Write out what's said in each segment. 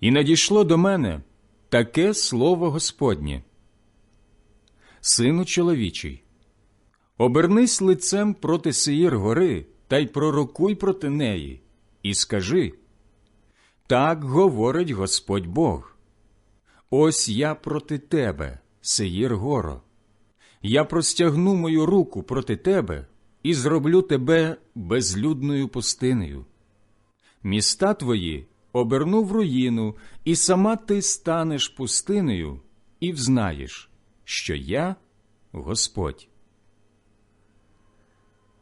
І надійшло до мене таке слово Господнє. Сину чоловічий, обернись лицем проти Сеїр гори та й пророкуй проти неї, і скажи так говорить Господь Бог. Ось я проти тебе, Сеїр горо. Я простягну мою руку проти тебе і зроблю тебе безлюдною пустинею. Міста твої оберну в руїну, і сама ти станеш пустинею, і взнаєш, що я Господь.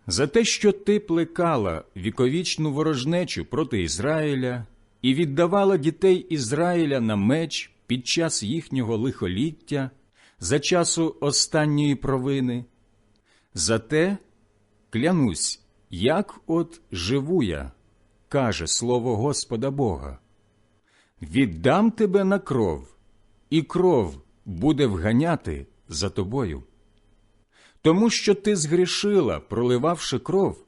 За те, що ти плекала віковічну ворожнечу проти Ізраїля і віддавала дітей Ізраїля на меч під час їхнього лихоліття, за часу останньої провини, зате клянусь, як от живу я, каже слово Господа Бога. Віддам тебе на кров, і кров буде вганяти за тобою. Тому що ти згрішила, проливавши кров,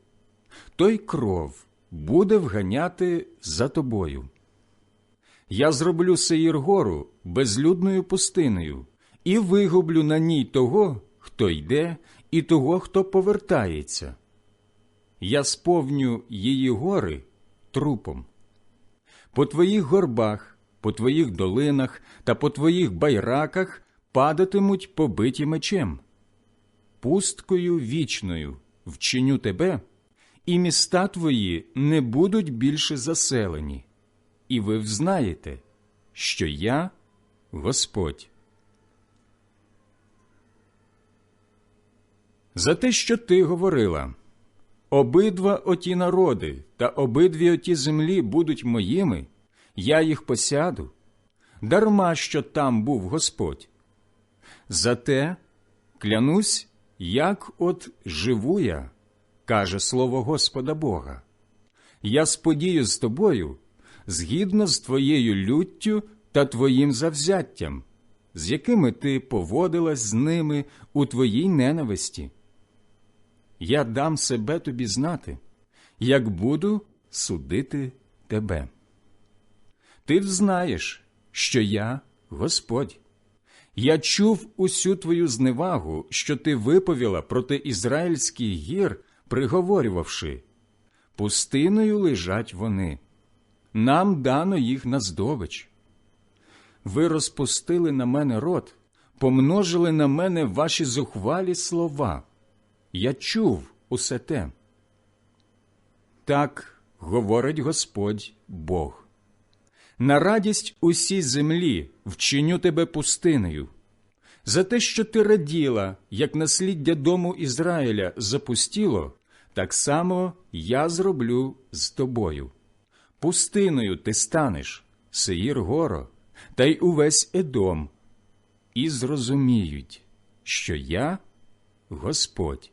той кров буде вганяти за тобою. Я зроблю Сеїргору безлюдною пустиною і вигублю на ній того, хто йде, і того, хто повертається. Я сповню її гори трупом. По твоїх горбах, по твоїх долинах та по твоїх байраках падатимуть побиті мечем. Пусткою вічною вчиню тебе, і міста твої не будуть більше заселені, і ви взнаєте, що я Господь. За те, що ти говорила, обидва оті народи та обидві оті землі будуть моїми, я їх посяду, дарма що там був Господь. Зате клянусь, як от живу я, каже слово Господа Бога. Я сподію з тобою згідно з твоєю люттю та твоїм завзяттям, з якими ти поводилась з ними у твоїй ненависті. Я дам себе тобі знати, як буду судити тебе. Ти взнаєш, що я Господь. Я чув усю твою зневагу, що ти виповіла проти ізраїльських гір, приговорювавши пустиною лежать вони, нам дано їх на здобич. Ви розпустили на мене рот, помножили на мене ваші зухвалі слова. Я чув усе те. Так говорить Господь Бог. На радість усій землі вчиню тебе пустиною, за те, що ти раділа, як насліддя дому Ізраїля запустіло, так само я зроблю з тобою. Пустиною ти станеш, Сеїр горо, та й увесь Едом, і зрозуміють, що я Господь.